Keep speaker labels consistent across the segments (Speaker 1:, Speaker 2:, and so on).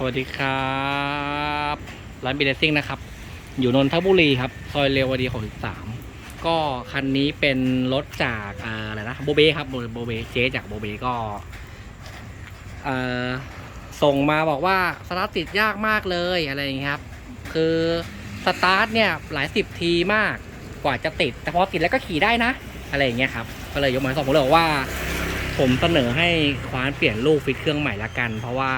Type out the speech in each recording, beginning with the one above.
Speaker 1: สวัสดีครับร้านบีเดซิ่งนะครับ อยู่นนทบุรีครับ ซอยเรวดี63ก็คันนี้เป็นรถจากอะไรนะโบเบครับโบโบเบเจ๊จากโบเบก็ส่งมาบอกว่าสตาร์ทติดยากมากเลยอะไรอย่างเงี้ครับ คือสตาร์ทเนี่ยหลายสิบทีมากกว่าจะติด แต่พอติดแล้วก็ขี่ได้นะ อะไรอย่างเงี้ยครับ ก็เลยยกมาส่งผมเลยบอกว่า ผมเสนอให้ควานเปลี่ยนลูกฟิตเครื่องใหม่ละกัน เพราะว่า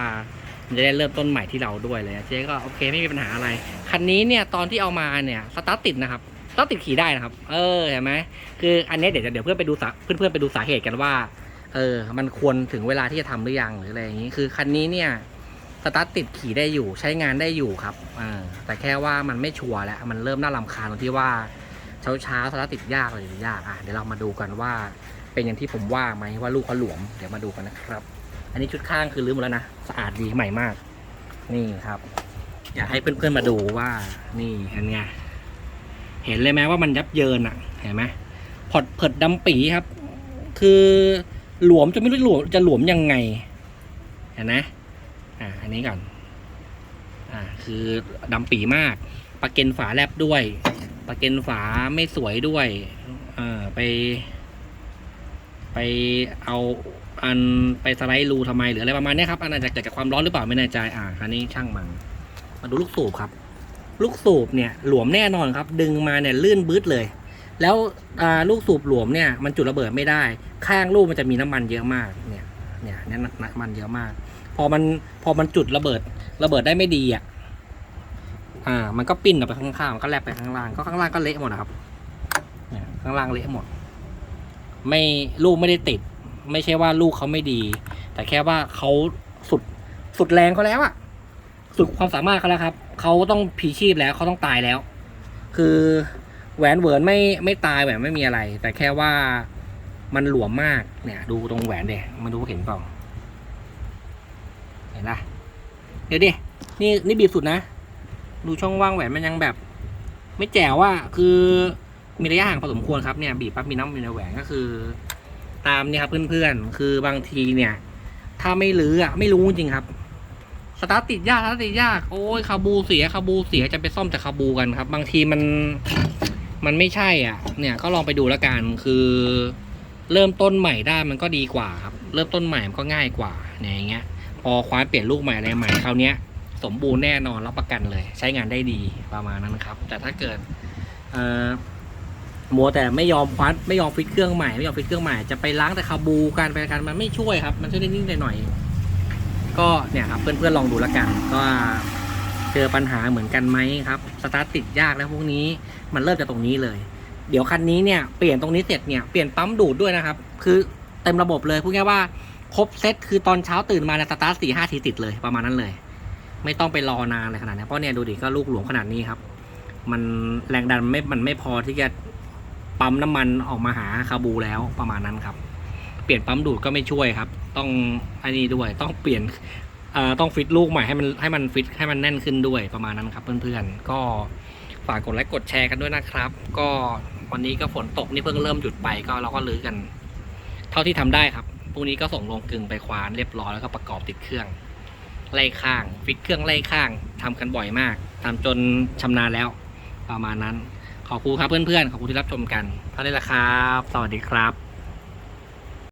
Speaker 1: มันจะได้เริ่มต้นใหม่ที่เราด้วยเลยนะเจ๊ก็โอเคไม่มีปัญหาอะไร คันนี้เนี่ยตอนที่เอามาเนี่ยสตาร์ทติดนะครับสตาร์ทติดขี่ได้นะครับ เออเห็นไหมคืออันนี้เดี๋ยวเดี๋ยวเพื่อนไปดูสาเพื่อนเพื่อนไปดูสาเหตุกันว่า เออ มันควรถึงเวลาที่จะทำหรือยังหรืออะไรอย่างนี้ คือคันนี้เนี่ยสตาร์ทติดขี่ได้อยู่ใช้งานได้อยู่ครับอ่าแต่แค่ว่ามันไม่ชัวร์แล้วมันเริ่มน่ารำคาญตรงที่ว่าเช้าเช้าสตาร์ทติดยากเลยยากอะเดี๋ยวเรามาดูกันว่า เป็นอย่างที่ผมว่าไหมว่าลูกเขาหลวมเดี๋ยวมาดูกันนะครับ อันนี้ชุดข้างคือรื้อหมดแล้วนะสะอาดดีใหม่มาก นี่ครับ อยากให้เพื่อนๆมาดูว่า นี่เห็นไงเห็นเลยไหมว่ามันยับเยินอะ เห็นไหมพอดเผิดดำปีครับ คือหลวมจะไม่รู้หลวมจะหลวมยังไง เห็นไหมอ่าอันนี้ก่อนอ่าคือดำปีมากปากเกนฝาแลบด้วยปากเกนฝาไม่สวยด้วยอ่าไป ไปเอา อันไปสไลด์รูทำไมหรืออะไรประมาณนี้ครับอันอาจจะเกิดจากความร้อนหรือเปล่าไม่แน่ใจอ่าคันนี้ช่างมันมาดูลูกสูบครับ ลูกสูบเนี่ยหลวมแน่นอนครับ ดึงมาเนี่ยลื่นบืดเลย แล้วอ่าลูกสูบหลวมเนี่ยมันจุดระเบิดไม่ได้ ข้างลูกมันจะมีน้ำมันเยอะมากเนี่ยเนี่ยนี่น้ำมันเยอะมาก พอมันพอมันจุดระเบิดระเบิดได้ไม่ดีอะอ่า มันก็ปิ้นออกไปข้างๆมันก็แลบไปข้างล่างก็ข้างล่างก็เละหมดนะครับเนี่ยข้างล่างเละหมด ไม่ลูกไม่ได้ติด ไม่ใช่ว่าลูกเขาไม่ดี แต่แค่ว่าเขาสุดสุดแรงเขาแล้วอะสุดความสามารถเขาแล้วครับเขาต้องผีชีพแล้วเขาต้องตายแล้ว คือแหวนเหวินไม่ไม่ตายแหวนไม่มีอะไร แต่แค่ว่ามันหลวมมากเนี่ย ดูตรงแหวนเดยมาดูเห็นเปล่าเห็นปะเดี๋ยวดินี่นี่บีบสุดนะ ดูช่องว่างแหวนมันยังแบบ ไม่แจ๋วว่าคือมีระยะห่างพอสมควรครับเนี่ยบีบปั๊บมีน้ำมีในแหวนก็คือ ตามเนี่ยครับเพื่อนๆ คือบางทีเนี่ย ถ้าไม่รื้ออะไม่รู้จริงครับ สตาร์ติดยากสตาร์ติดยาก โอ้ยคาบูเสียคาบูเสียจะไปซ่อมแต่คาบูกันครับ บางทีมันมันไม่ใช่อะ เนี่ยก็ลองไปดูแล้วกันคือ เริ่มต้นใหม่ได้มันก็ดีกว่าครับ เริ่มต้นใหม่มันก็ง่ายกว่าเนี่ยอย่างเงี้ย พอคว้าเปลี่ยนลูกใหม่อะไรใหม่คราวเนี้ยสมบูรณ์แน่นอนรับประกันเลย ใช้งานได้ดีประมาณนั้นครับ แต่ถ้าเกิดเอ่อ มัวแต่ไม่ยอมคว้านไม่ยอมฟิตเครื่องใหม่ไม่ยอมฟิตเครื่องใหม่จะไปล้างแต่คาบูการไปกันมันไม่ช่วยครับ มันช่วยได้นิดหน่อยก็เนี่ยครับเพื่อนๆลองดูแล้วกัน ก็เจอปัญหาเหมือนกันไหมครับสตาร์ทติดยากแล้วพวกนี้มันเริ่มจากตรงนี้เลย เดี๋ยวคันนี้เนี่ยเปลี่ยนตรงนี้เสร็จเนี่ยเปลี่ยนปั๊มดูดด้วยนะครับ คือเต็มระบบเลยพูดง่ายว่าครบเซตคือตอนเช้าตื่นมาเนี่ยสตาร์ทสี่ห้าทีติดเลยประมาณนั้นเลย ไม่ต้องไปรอนานเลยขนาดนี้เพราะเนี่ยดูดิก็ลูกหลวงขนาดนี้ครับ มันแรงดันไม่มันไม่พอที่จะ ปั๊มน้ำมันออกมาหาคาบูแล้วประมาณนั้นครับ เปลี่ยนปั๊มดูดก็ไม่ช่วยครับ ต้องอันนี้ด้วยต้องเปลี่ยนต้องฟิตลูกใหม่ให้มันให้มันฟิตให้มันแน่นขึ้นด้วยประมาณนั้นครับ เพื่อนๆ ก็ฝากกดไลค์กดแชร์กันด้วยนะครับ ก็วันนี้ก็ฝนตกนี่เพิ่งเริ่มหยุดไปก็เราก็ลื้อกัน เท่าที่ทำได้ครับพรุ่งนี้ก็ส่งลงกึ่งไปควานเรียบร้อยแล้วก็ประกอบติดเครื่องไล่ข้าง ฟิตเครื่องไล่ข้างทำกันบ่อยมากทำจนชำนาญแล้ว ประมาณนั้น ขอบคุณครับเพื่อนๆ ขอบคุณที่รับชมกันเท่านี้แหละครับ สวัสดีครับ